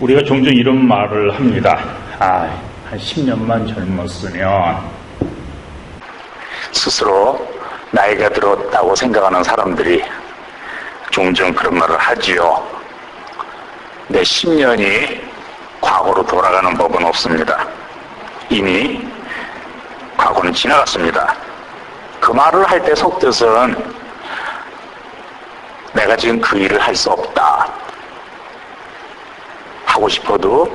우리가 종종 이런 말을 합니다. 아, 한 10년만 젊었으면 스스로 나이가 들었다고 생각하는 사람들이 종종 그런 말을 하지요. 내 10년이 과거로 돌아가는 법은 없습니다. 이미 과거는 지나갔습니다. 그 말을 할 때 속뜻은 내가 지금 그 일을 할 수 없다. 하고 싶어도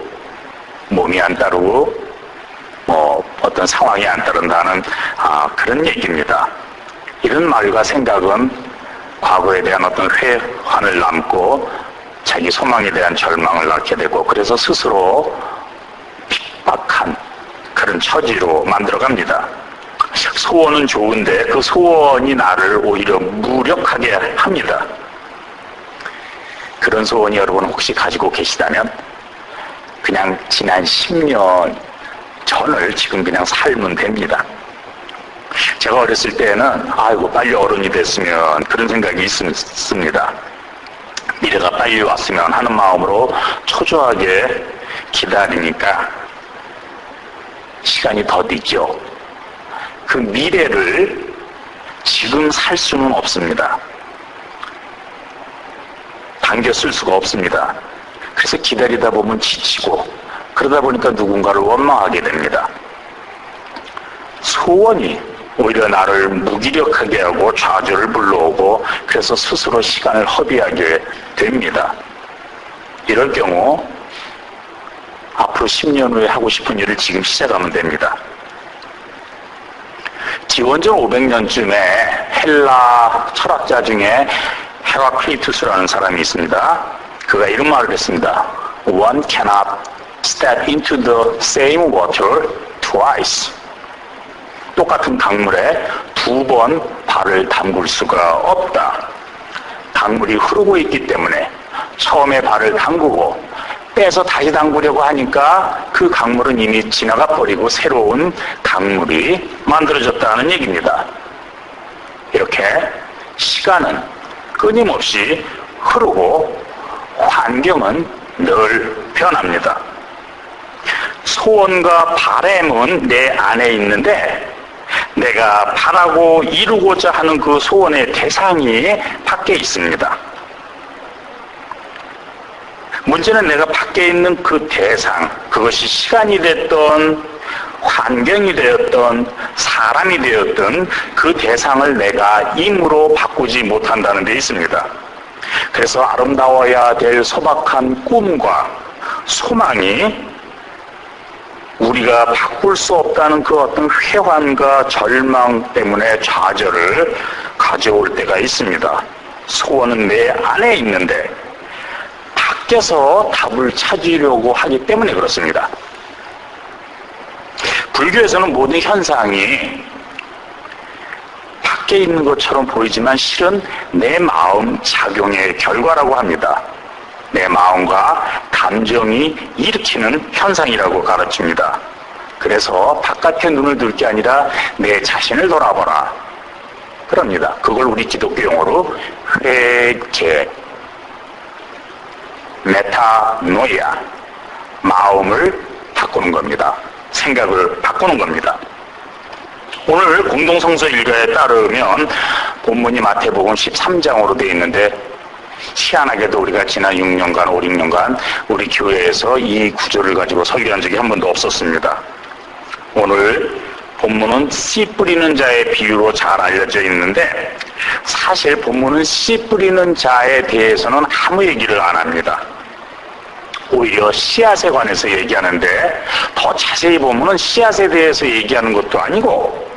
몸이 안 따르고 뭐 어떤 상황이 안 따른다는 아, 그런 얘기입니다. 이런 말과 생각은 과거에 대한 어떤 회환을 남고 자기 소망에 대한 절망을 낳게 되고 그래서 스스로 핍박한 그런 처지로 만들어갑니다. 소원은 좋은데 그 소원이 나를 오히려 무력하게 합니다. 그런 소원이 여러분 혹시 가지고 계시다면 그냥 지난 10년 전을 지금 그냥 살면 됩니다. 제가 어렸을 때는 아이고 빨리 어른이 됐으면 그런 생각이 있습니다. 미래가 빨리 왔으면 하는 마음으로 초조하게 기다리니까 시간이 더 늦죠. 그 미래를 지금 살 수는 없습니다. 당겨 쓸 수가 없습니다. 그래서 기다리다 보면 지치고 그러다 보니까 누군가를 원망하게 됩니다. 소원이 오히려 나를 무기력하게 하고 좌절을 불러오고 그래서 스스로 시간을 허비하게 됩니다. 이럴 경우 앞으로 10년 후에 하고 싶은 일을 지금 시작하면 됩니다. 기원전 500년쯤에 헬라 철학자 중에 헤라클리투스라는 사람이 있습니다. 그가 이런 말을 했습니다. One cannot step into the same water twice. 똑같은 강물에 두 번 발을 담글 수가 없다. 강물이 흐르고 있기 때문에 처음에 발을 담그고 빼서 다시 담그려고 하니까 그 강물은 이미 지나가 버리고 새로운 강물이 만들어졌다는 얘기입니다. 이렇게 시간은 끊임없이 흐르고 환경은 늘 변합니다. 소원과 바램은 내 안에 있는데 내가 바라고 이루고자 하는 그 소원의 대상이 밖에 있습니다. 문제는 내가 밖에 있는 그 대상, 그것이 시간이 됐던, 환경이 되었던, 사람이 되었던 그 대상을 내가 임으로 바꾸지 못한다는 데 있습니다. 그래서 아름다워야 될 소박한 꿈과 소망이 우리가 바꿀 수 없다는 그 어떤 회환과 절망 때문에 좌절을 가져올 때가 있습니다. 소원은 내 안에 있는데 밖에서 답을 찾으려고 하기 때문에 그렇습니다. 불교에서는 모든 현상이 밖에 있는 것처럼 보이지만 실은 내 마음 작용의 결과라고 합니다. 내 마음과 감정이 일으키는 현상이라고 가르칩니다. 그래서 바깥에 눈을 들 게 아니라 내 자신을 돌아보라. 그럽니다. 그걸 우리 기독교 용어로 회개, 메타노이아, 마음을 바꾸는 겁니다. 생각을 바꾸는 겁니다. 오늘 공동성서 일가에 따르면 본문이 마태복음 13장으로 되어 있는데 희한하게도 우리가 지난 6년간, 5, 6년간 우리 교회에서 이 구조를 가지고 설교한 적이 한 번도 없었습니다. 오늘 본문은 씨 뿌리는 자의 비유로 잘 알려져 있는데 사실 본문은 씨 뿌리는 자에 대해서는 아무 얘기를 안 합니다. 오히려 씨앗에 관해서 얘기하는데 더 자세히 보면은 씨앗에 대해서 얘기하는 것도 아니고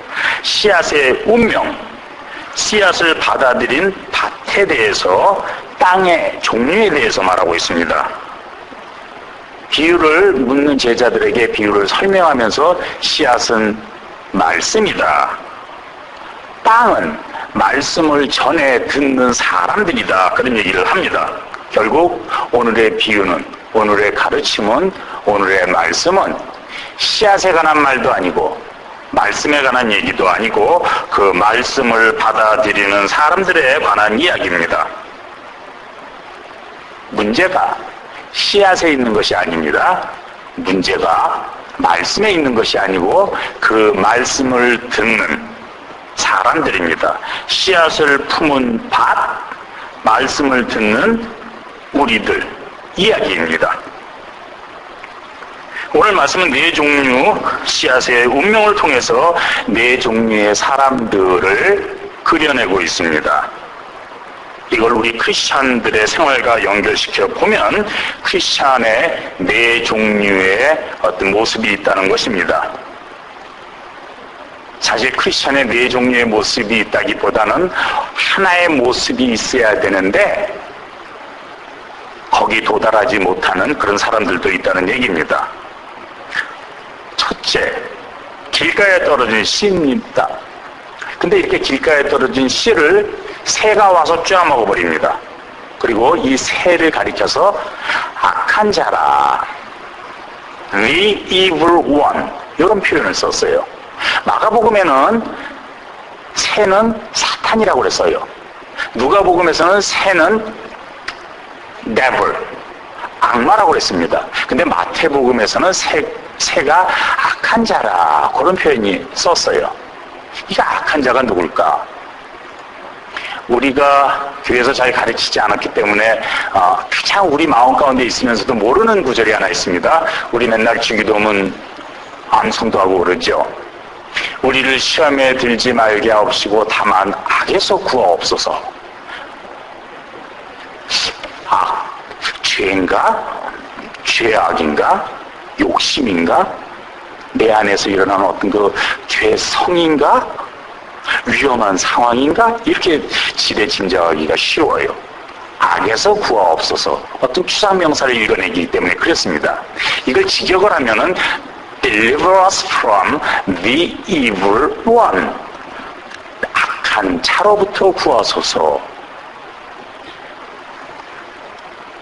씨앗의 운명, 씨앗을 받아들인 밭에 대해서 땅의 종류에 대해서 말하고 있습니다. 비유를 묻는 제자들에게 비유를 설명하면서 씨앗은 말씀이다. 땅은 말씀을 전해 듣는 사람들이다. 그런 얘기를 합니다. 결국 오늘의 비유는, 오늘의 가르침은, 오늘의 말씀은 씨앗에 관한 말도 아니고 말씀에 관한 얘기도 아니고 그 말씀을 받아들이는 사람들에 관한 이야기입니다. 문제가 씨앗에 있는 것이 아닙니다. 문제가 말씀에 있는 것이 아니고 그 말씀을 듣는 사람들입니다. 씨앗을 품은 밭, 말씀을 듣는 우리들 이야기입니다. 오늘 말씀은 네 종류 씨앗의 운명을 통해서 네 종류의 사람들을 그려내고 있습니다. 이걸 우리 크리스찬들의 생활과 연결시켜 보면 크리스찬의 네 종류의 어떤 모습이 있다는 것입니다. 사실 크리스찬의 네 종류의 모습이 있다기보다는 하나의 모습이 있어야 되는데 거기 도달하지 못하는 그런 사람들도 있다는 얘기입니다. 첫째, 길가에 떨어진 씨입니다. 근데 이렇게 길가에 떨어진 씨를 새가 와서 쬐먹어 버립니다. 그리고 이 새를 가리켜서 악한 자라, the evil one 이런 표현을 썼어요. 마가복음에는 새는 사탄이라고 그랬어요. 누가복음에서는 새는 devil, 악마라고 그랬습니다. 근데 마태복음에서는 새, 새가 악한 자라 그런 표현이 썼어요. 이게 악한 자가 누굴까? 우리가 교회에서 잘 가르치지 않았기 때문에 어, 가장 우리 마음 가운데 있으면서도 모르는 구절이 하나 있습니다. 우리 맨날 주기도문 암송도 하고 그러죠. 우리를 시험에 들지 말게 하옵시고 다만 악에서 구하옵소서. 악, 죄인가? 죄악인가? 욕심인가? 내 안에서 일어나는 어떤 그 죄성인가? 위험한 상황인가? 이렇게 지레 짐작하기가 쉬워요. 악에서 구하옵소서. 어떤 추상명사를 읽어내기 때문에 그렇습니다. 이걸 직역을 하면은 deliver us from the evil one. 악한 차로부터 구하소서.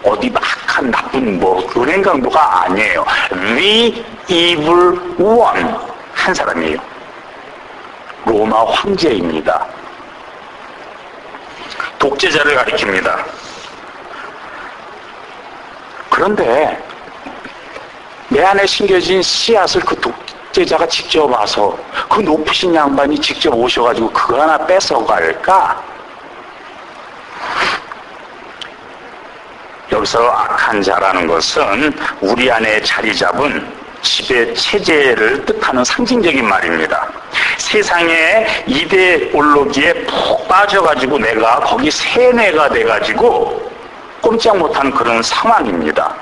어디 악한 나쁜 뭐 은행 강도가 아니에요. The evil one 한 사람이에요. 로마 황제입니다. 독재자를 가리킵니다. 그런데 내 안에 심겨진 씨앗을 그 독재자가 직접 와서 그 높으신 양반이 직접 오셔가지고 그거 하나 뺏어갈까? 여기서 악한 자라는 것은 우리 안에 자리 잡은 지배 체제를 뜻하는 상징적인 말입니다. 세상의 이데올로기에 푹 빠져가지고 내가 거기 세뇌가 돼가지고 꼼짝 못하는 그런 상황입니다.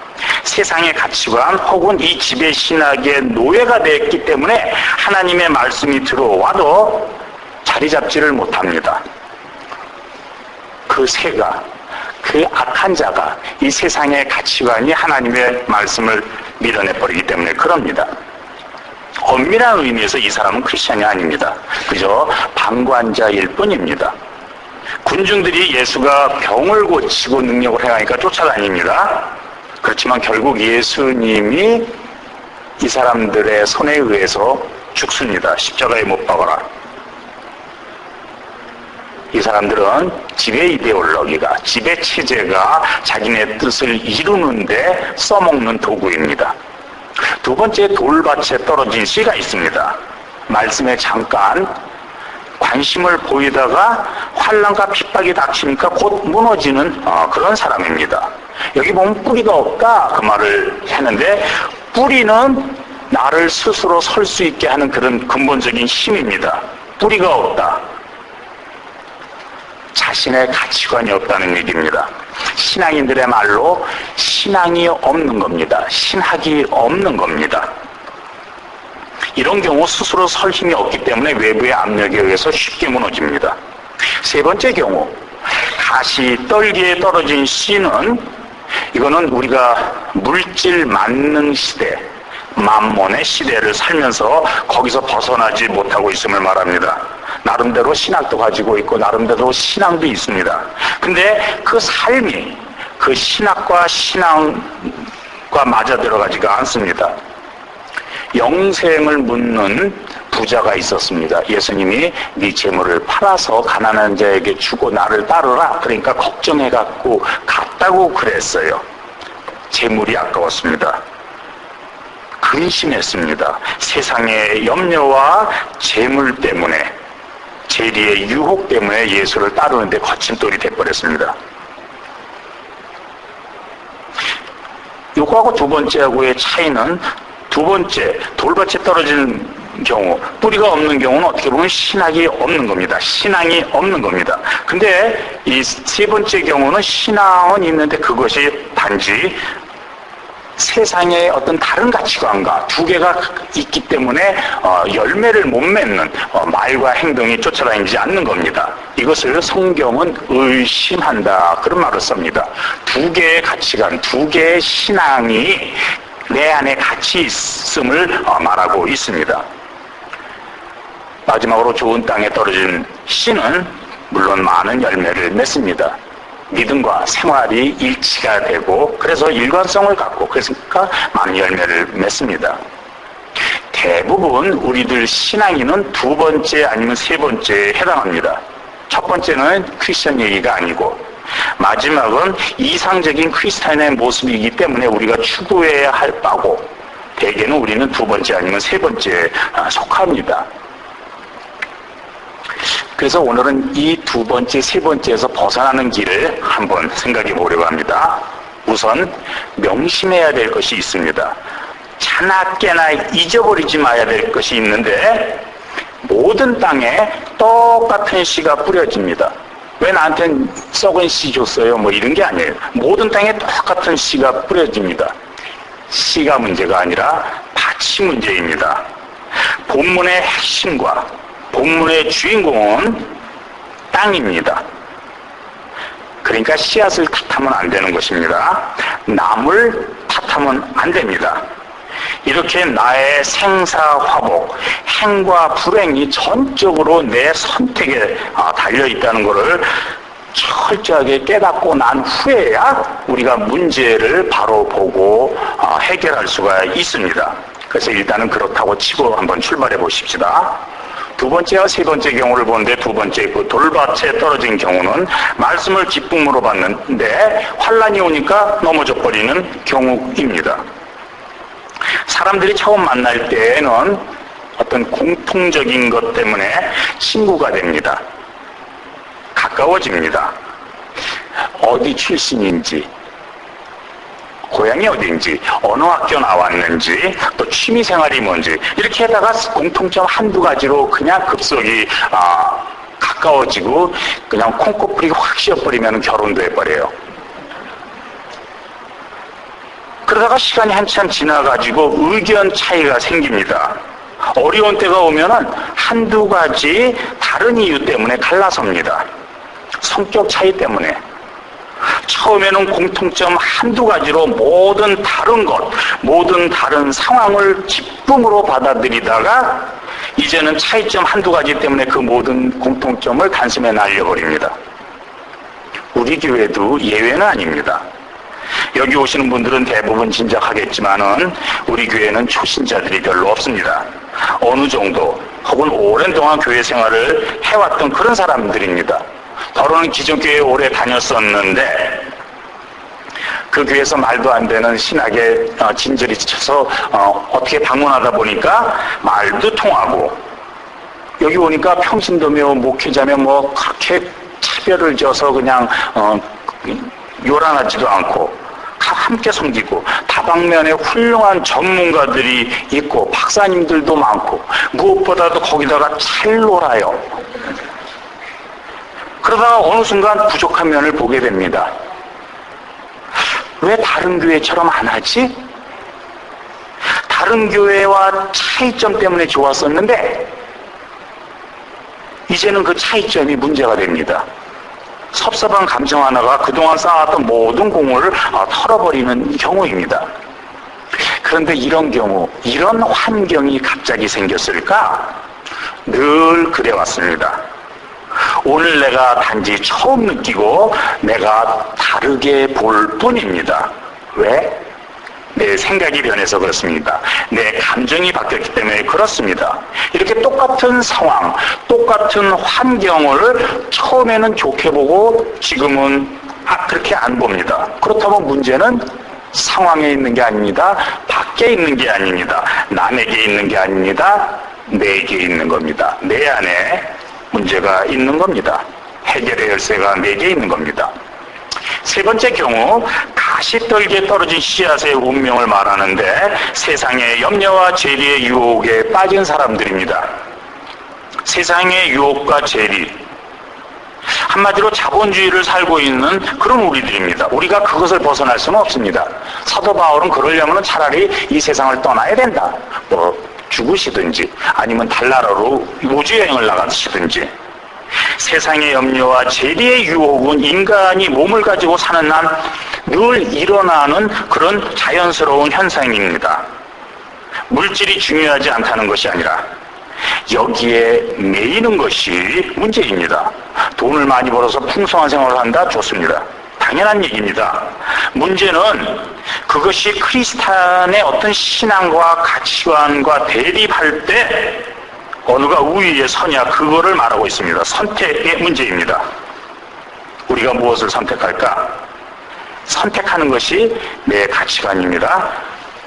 세상의 가치관 혹은 이 지배 신학의 노예가 됐기 때문에 하나님의 말씀이 들어와도 자리 잡지를 못합니다. 그 새가 그 악한 자가 이 세상의 가치관이 하나님의 말씀을 밀어내버리기 때문에 그럽니다. 엄밀한 의미에서 이 사람은 크리스천이 아닙니다. 그저 방관자일 뿐입니다. 군중들이 예수가 병을 고치고 능력을 행하니까 쫓아다닙니다. 그렇지만 결국 예수님이 이 사람들의 손에 의해서 죽습니다. 십자가에 못 박아라. 이 사람들은 지배 이데올로기가, 지배 체제가 자기네 뜻을 이루는데 써먹는 도구입니다. 두 번째 돌밭에 떨어진 씨가 있습니다. 말씀에 잠깐 관심을 보이다가 환란과 핍박이 닥치니까 곧 무너지는 어, 그런 사람입니다. 여기 보면 뿌리가 없다 그 말을 했는데 뿌리는 나를 스스로 설 수 있게 하는 그런 근본적인 힘입니다. 뿌리가 없다. 자신의 가치관이 없다는 얘기입니다. 신앙인들의 말로 신앙이 없는 겁니다. 신학이 없는 겁니다. 이런 경우 스스로 설 힘이 없기 때문에 외부의 압력에 의해서 쉽게 무너집니다. 세 번째 경우, 가시 떨기에 떨어진 씨는 이거는 우리가 물질 만능 시대, 만몬의 시대를 살면서 거기서 벗어나지 못하고 있음을 말합니다. 나름대로 신학도 가지고 있고 나름대로 신앙도 있습니다. 근데 그 삶이 그 신학과 신앙과 맞아 들어가지가 않습니다. 영생을 묻는 부자가 있었습니다. 예수님이 네 재물을 팔아서 가난한 자에게 주고 나를 따르라. 그러니까 걱정해 갖고 갔다 아깝다고 그랬어요. 재물이 아까웠습니다. 근심했습니다. 세상의 염려와 재물 때문에 재리의 유혹 때문에 예수를 따르는데 거침돌이 돼버렸습니다. 요거하고 두 번째하고의 차이는 두 번째 돌밭에 떨어지는 경우 뿌리가 없는 경우는 어떻게 보면 신학이 없는 겁니다. 신앙이 없는 겁니다. 근데 이 세 번째 경우는 신앙은 있는데 그것이 단지 세상의 어떤 다른 가치관과 두 개가 있기 때문에 어, 열매를 못 맺는 어, 말과 행동이 쫓아다니지 않는 겁니다. 이것을 성경은 의심한다 그런 말을 씁니다. 두 개의 가치관, 두 개의 신앙이 내 안에 같이 있음을 어, 말하고 있습니다. 마지막으로 좋은 땅에 떨어진 씨는 물론 많은 열매를 맺습니다. 믿음과 생활이 일치가 되고 그래서 일관성을 갖고 그러니까 많은 열매를 맺습니다. 대부분 우리들 신앙인은 두 번째 아니면 세 번째에 해당합니다. 첫 번째는 크리스천 얘기가 아니고 마지막은 이상적인 크리스찬의 모습이기 때문에 우리가 추구해야 할 바고 대개는 우리는 두 번째 아니면 세 번째에 아, 속합니다. 그래서 오늘은 이 두 번째, 세 번째에서 벗어나는 길을 한번 생각해 보려고 합니다. 우선 명심해야 될 것이 있습니다. 자나깨나 잊어버리지 마야 될 것이 있는데 모든 땅에 똑같은 씨가 뿌려집니다. 왜 나한텐 썩은 씨 줬어요? 뭐 이런 게 아니에요. 모든 땅에 똑같은 씨가 뿌려집니다. 씨가 문제가 아니라 밭이 문제입니다. 본문의 핵심과 본문의 주인공은 땅입니다. 그러니까 씨앗을 탓하면 안 되는 것입니다. 나물 탓하면 안 됩니다. 이렇게 나의 생사화복, 행과 불행이 전적으로 내 선택에 아, 달려 있다는 것을 철저하게 깨닫고 난 후에야 우리가 문제를 바로 보고 아, 해결할 수가 있습니다. 그래서 일단은 그렇다고 치고 한번 출발해 보십시다. 두 번째와 세 번째 경우를 보는데 두 번째 그 돌밭에 떨어진 경우는 말씀을 기쁨으로 받는데 환란이 오니까 넘어져 버리는 경우입니다. 사람들이 처음 만날 때에는 어떤 공통적인 것 때문에 친구가 됩니다. 가까워집니다. 어디 출신인지, 고향이 어딘지, 어느 학교 나왔는지, 또 취미 생활이 뭔지, 이렇게 하다가 공통점 한두 가지로 그냥 급속이, 아, 가까워지고, 그냥 콩코풀이 확 씌어버리면 결혼도 해버려요. 그러다가 시간이 한참 지나가지고 의견 차이가 생깁니다. 어려운 때가 오면은 한두 가지 다른 이유 때문에 갈라섭니다. 성격 차이 때문에. 처음에는 공통점 한두 가지로 모든 다른 것, 모든 다른 상황을 기쁨으로 받아들이다가 이제는 차이점 한두 가지 때문에 그 모든 공통점을 단숨에 날려버립니다. 우리 교회도 예외는 아닙니다. 여기 오시는 분들은 대부분 짐작하겠지만은 우리 교회는 초신자들이 별로 없습니다. 어느 정도 혹은 오랜 동안 교회 생활을 해왔던 그런 사람들입니다. 더러는 기존 교회에 오래 다녔었는데 그 교회에서 말도 안 되는 신학에 어, 진절이 쳐서 어, 어떻게 방문하다 보니까 말도 통하고 여기 오니까 평신도며 목회자며 뭐 그렇게 차별을 져서 그냥 어, 요란하지도 않고 함께 섬기고 다방면에 훌륭한 전문가들이 있고 박사님들도 많고 무엇보다도 거기다가 잘 놀아요. 그러다가 어느 순간 부족한 면을 보게 됩니다. 왜 다른 교회처럼 안 하지? 다른 교회와 차이점 때문에 좋았었는데 이제는 그 차이점이 문제가 됩니다. 섭섭한 감정 하나가 그동안 쌓았던 모든 공을 아, 털어버리는 경우입니다. 그런데 이런 경우, 이런 환경이 갑자기 생겼을까? 늘 그래 왔습니다. 오늘 내가 단지 처음 느끼고 내가 다르게 볼 뿐입니다. 왜? 내 생각이 변해서 그렇습니다. 내 감정이 바뀌었기 때문에 그렇습니다. 이렇게 똑같은 상황, 똑같은 환경을 처음에는 좋게 보고 지금은 아, 그렇게 안 봅니다. 그렇다면 문제는 상황에 있는 게 아닙니다. 밖에 있는 게 아닙니다. 남에게 있는 게 아닙니다. 내게 있는 겁니다. 내 안에 문제가 있는 겁니다. 해결의 열쇠가 내게 있는 겁니다. 세 번째 경우 가시떨기에 떨어진 씨앗의 운명을 말하는데 세상의 염려와 재리의 유혹에 빠진 사람들입니다. 세상의 유혹과 재리 한마디로 자본주의를 살고 있는 그런 우리들입니다. 우리가 그것을 벗어날 수는 없습니다. 사도 바울은 그러려면 차라리 이 세상을 떠나야 된다. 뭐 죽으시든지 아니면 달나라로 우주여행을 나가시든지 세상의 염려와 재리의 유혹은 인간이 몸을 가지고 사는 한 늘 일어나는 그런 자연스러운 현상입니다. 물질이 중요하지 않다는 것이 아니라 여기에 매이는 것이 문제입니다. 돈을 많이 벌어서 풍성한 생활을 한다? 좋습니다. 당연한 얘기입니다. 문제는 그것이 크리스탄의 어떤 신앙과 가치관과 대립할 때 어느가 우위에 서냐 그거를 말하고 있습니다. 선택의 문제입니다. 우리가 무엇을 선택할까? 선택하는 것이 내 가치관입니다.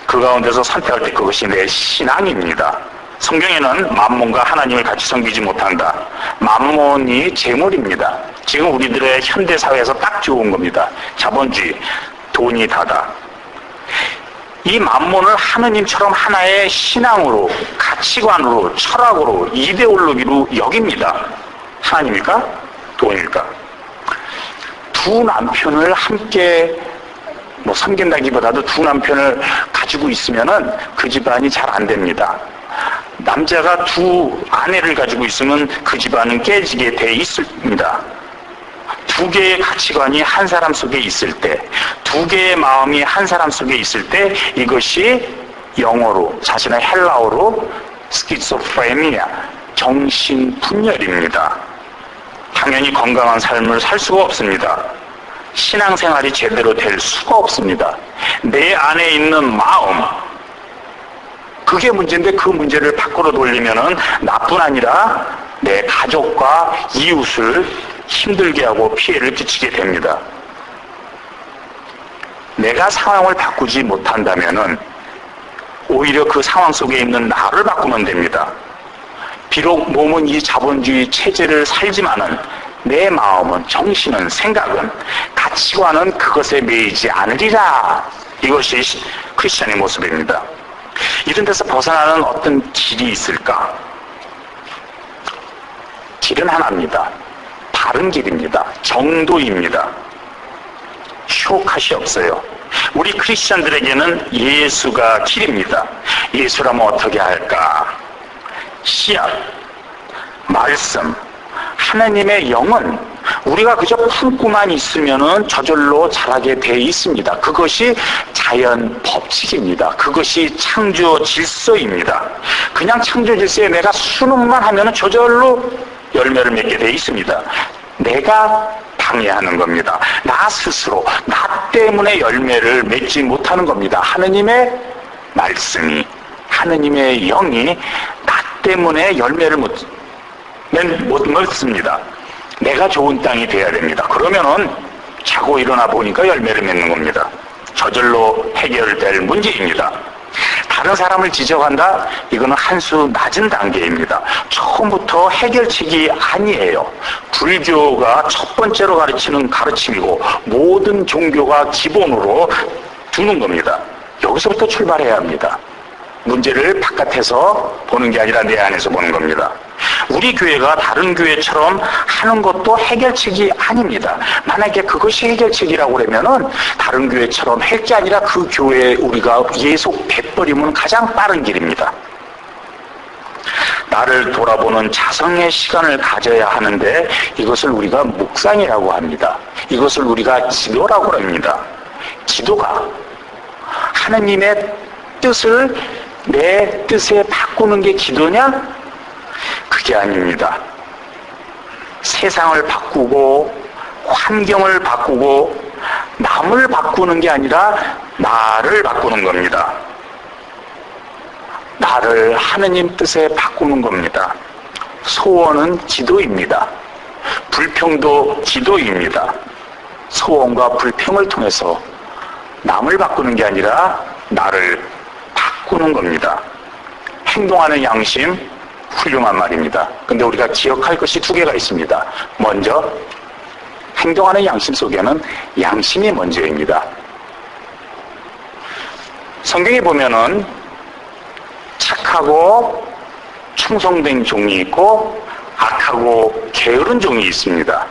그 가운데서 선택할 때 그것이 내 신앙입니다. 성경에는 만몬과 하나님을 같이 섬기지 못한다. 만몬이 재물입니다. 지금 우리들의 현대 사회에서 딱 좋은 겁니다. 자본주의, 돈이 다다. 이 만몬을 하느님처럼 하나의 신앙으로, 가치관으로, 철학으로, 이데올로기로 여깁니다. 하나님일까? 돈일까? 두 남편을 함께 뭐 섬긴다기보다도 두 남편을 가지고 있으면은 그 집안이 잘 안 됩니다. 남자가 두 아내를 가지고 있으면 그 집안은 깨지게 돼 있습니다. 두 개의 가치관이 한 사람 속에 있을 때, 두 개의 마음이 한 사람 속에 있을 때 이것이 영어로, 자신의 헬라어로 스키소프레미아, 정신 분열입니다. 당연히 건강한 삶을 살 수가 없습니다. 신앙생활이 제대로 될 수가 없습니다. 내 안에 있는 마음, 그게 문제인데 그 문제를 밖으로 돌리면은 나뿐 아니라 내 가족과 이웃을 힘들게 하고 피해를 끼치게 됩니다. 내가 상황을 바꾸지 못한다면은 오히려 그 상황 속에 있는 나를 바꾸면 됩니다. 비록 몸은 이 자본주의 체제를 살지만은 내 마음은 정신은 생각은 가치관은 그것에 매이지 않으리라. 이것이 크리스천의 모습입니다. 이런 데서 벗어나는 어떤 길이 있을까? 길은 하나입니다. 바른 길입니다. 정도입니다. 쇼컷이 없어요. 우리 크리스천들에게는 예수가 길입니다. 예수라면 어떻게 할까? 씨앗, 말씀, 하나님의 영은 우리가 그저 품고만 있으면은 저절로 자라게 돼 있습니다. 그것이 자연 법칙입니다. 그것이 창조 질서입니다. 그냥 창조 질서에 내가 수능만 하면은 저절로 열매를 맺게 돼 있습니다. 내가 방해하는 겁니다. 나 스스로, 나 때문에 열매를 맺지 못하는 겁니다. 하느님의 말씀이, 하느님의 영이 나 때문에 열매를 못, 못 먹습니다. 내가 좋은 땅이 돼야 됩니다. 그러면은 자고 일어나 보니까 열매를 맺는 겁니다. 저절로 해결될 문제입니다. 다른 사람을 지적한다? 이거는 한 수 낮은 단계입니다. 처음부터 해결책이 아니에요. 불교가 첫 번째로 가르치는 가르침이고 모든 종교가 기본으로 두는 겁니다. 여기서부터 출발해야 합니다. 문제를 바깥에서 보는 게 아니라 내 안에서 보는 겁니다. 우리 교회가 다른 교회처럼 하는 것도 해결책이 아닙니다. 만약에 그것이 해결책이라고 그러면은 다른 교회처럼 할 게 아니라 그 교회에 우리가 예속 돼버리면 가장 빠른 길입니다. 나를 돌아보는 자성의 시간을 가져야 하는데 이것을 우리가 묵상이라고 합니다. 이것을 우리가 기도라고 합니다. 기도가 하느님의 뜻을 내 뜻에 바꾸는 게 기도냐? 그게 아닙니다. 세상을 바꾸고 환경을 바꾸고 남을 바꾸는 게 아니라 나를 바꾸는 겁니다. 나를 하느님 뜻에 바꾸는 겁니다. 소원은 기도입니다. 불평도 기도입니다. 소원과 불평을 통해서 남을 바꾸는 게 아니라 나를 바꾸는 겁니다. 행동하는 양심 훌륭한 말입니다. 근데 우리가 기억할 것이 두 개가 있습니다. 먼저 행동하는 양심 속에는 양심이 먼저입니다. 성경에 보면은 착하고 충성된 종이 있고 악하고 게으른 종이 있습니다.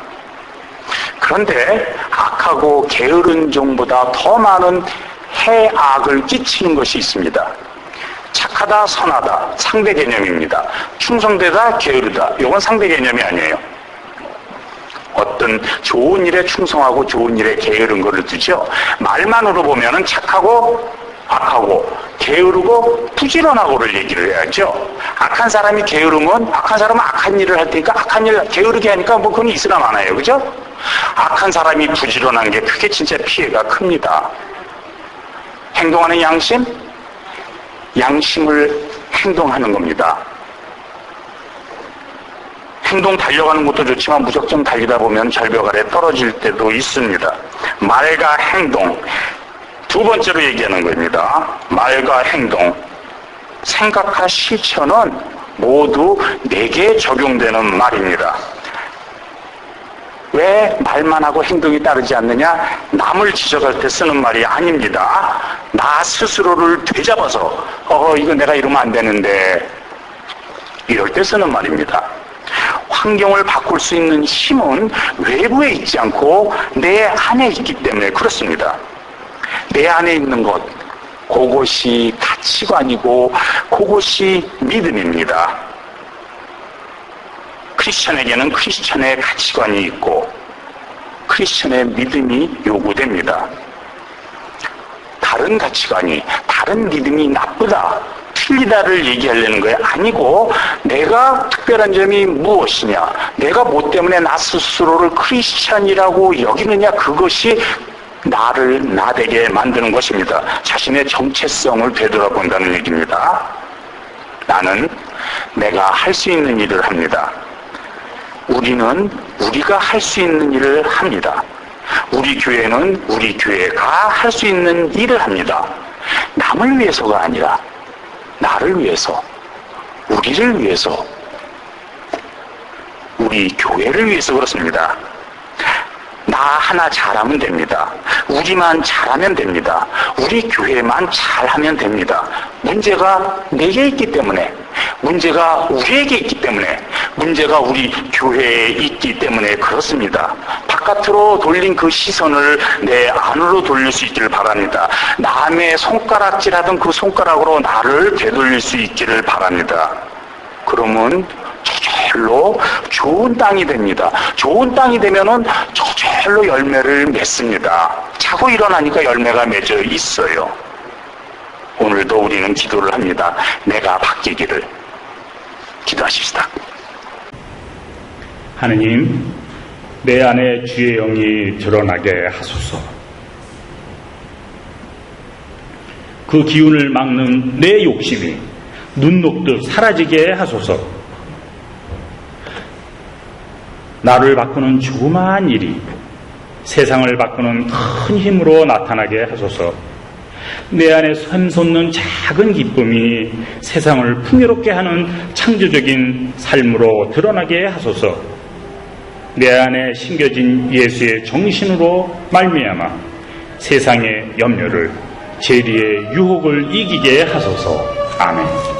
그런데 악하고 게으른 종보다 더 많은 해악을 끼치는 것이 있습니다. 착하다, 선하다, 상대 개념입니다. 충성되다, 게으르다, 이건 상대 개념이 아니에요. 어떤 좋은 일에 충성하고 좋은 일에 게으른 거를 두죠. 말만으로 보면은 착하고 악하고 게으르고 부지런하고를 얘기를 해야죠. 악한 사람이 게으르면 악한 사람은 악한 일을 할 테니까 악한 일 게으르게 하니까 뭐 그건 있으나 마나요. 그죠? 악한 사람이 부지런한 게 그게 진짜 피해가 큽니다. 행동하는 양심? 양심을 행동하는 겁니다. 행동 달려가는 것도 좋지만 무작정 달리다 보면 절벽 아래 떨어질 때도 있습니다. 말과 행동. 두 번째로 얘기하는 겁니다. 말과 행동. 생각과 실천은 모두 내게 적용되는 말입니다. 왜 말만 하고 행동이 따르지 않느냐? 남을 지적할 때 쓰는 말이 아닙니다. 나 스스로를 되잡아서, 어, 이거 내가 이러면 안 되는데, 이럴 때 쓰는 말입니다. 환경을 바꿀 수 있는 힘은 외부에 있지 않고 내 안에 있기 때문에 그렇습니다. 내 안에 있는 것, 그것이 가치관이고 그것이 믿음입니다. 크리스천에게는 크리스천의 가치관이 있고 크리스천의 믿음이 요구됩니다. 다른 가치관이, 다른 믿음이 나쁘다, 틀리다를 얘기하려는 거예요. 아니고 내가 특별한 점이 무엇이냐, 내가 뭐 때문에 나 스스로를 크리스천이라고 여기느냐 그것이 나를 나되게 만드는 것입니다. 자신의 정체성을 되돌아본다는 얘기입니다. 나는 내가 할 수 있는 일을 합니다. 우리는 우리가 할 수 있는 일을 합니다. 우리 교회는 우리 교회가 할 수 있는 일을 합니다. 남을 위해서가 아니라 나를 위해서, 우리를 위해서, 우리 교회를 위해서 그렇습니다. 나 하나 잘하면 됩니다. 우리만 잘하면 됩니다. 우리 교회만 잘하면 됩니다. 문제가 내게 있기 때문에, 문제가 우리에게 있기 때문에, 문제가 우리 교회에 있기 때문에 그렇습니다. 바깥으로 돌린 그 시선을 내 안으로 돌릴 수 있기를 바랍니다. 남의 손가락질하던 그 손가락으로 나를 되돌릴 수 있기를 바랍니다. 그러면 저절로 좋은 땅이 됩니다. 좋은 땅이 되면은 저절로 열매를 맺습니다. 자고 일어나니까 열매가 맺어 있어요. 오늘도 우리는 기도를 합니다. 내가 바뀌기를. 기도하십시다. 하느님, 내 안에 주의 영이 드러나게 하소서. 그 기운을 막는 내 욕심이 눈 녹듯 사라지게 하소서. 나를 바꾸는 조그마한 일이 세상을 바꾸는 큰 힘으로 나타나게 하소서. 내 안에 샘솟는 작은 기쁨이 세상을 풍요롭게 하는 창조적인 삶으로 드러나게 하소서. 내 안에 심겨진 예수의 정신으로 말미암아 세상의 염려를 재리의 유혹을 이기게 하소서. 아멘.